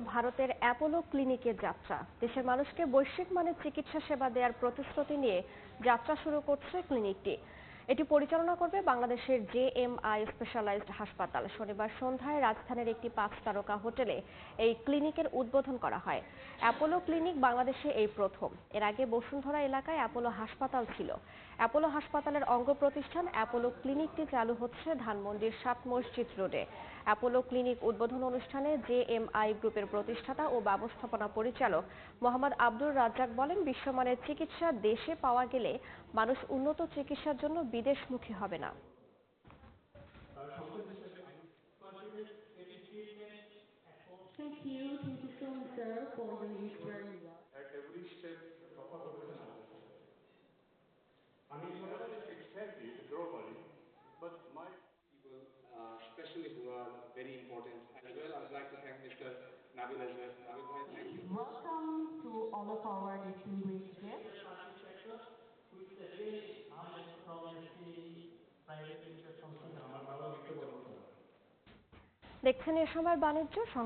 ভারতের অ্যাপোলো ক্লিনিকের যাত্রা। দেশের মানুষকে বৈশ্বিক মানের চিকিৎসা সেবা দেওয়ার প্রতিশ্রুতি নিয়ে যাত্রা শুরু করছে ক্লিনিকটি। এটি পরিচালনা করবে বাংলাদেশের জেএমআই স্পেশালাইজড হাসপাতাল। শনিবার সন্ধ্যায় রাজধানীর একটি পাঁচ তারকা হোটেলে এই ক্লিনিকের উদ্বোধন করা হয়। অ্যাপোলো ক্লিনিক বাংলাদেশে এই প্রথম। এর আগে বসুন্ধরা এলাকায় অ্যাপোলো হাসপাতাল ছিল। অ্যাপোলো হাসপাতালের অঙ্গ প্রতিষ্ঠান অ্যাপোলো ক্লিনিকটি চালু হচ্ছে ধানমন্ডির সাত মসজিদ রোডে। অ্যাপোলো ক্লিনিক উদ্বোধন অনুষ্ঠানে জেএমআই গ্রুপের প্রতিষ্ঠাতা ও ব্যবস্থাপনা পরিচালক মোহাম্মদ আব্দুর রাজ্জাক বলেন, বিশ্বমানের চিকিৎসা দেশে পাওয়া গেলে মানুষ উন্নত চিকিৎসার জন্য বিদেশমুখী হবে না Thank you, thank you so much, sir, for the list very well. at every step সফল করেছেন আমাদের। আমি whenever I expect it globally, but my people, uh, especially who are very important as well. I would like to thank Mr. Nabil as well. Nabil bhai, thank you. Welcome to all of our দেখছেন এ সময় বাণিজ্য সঙ্গে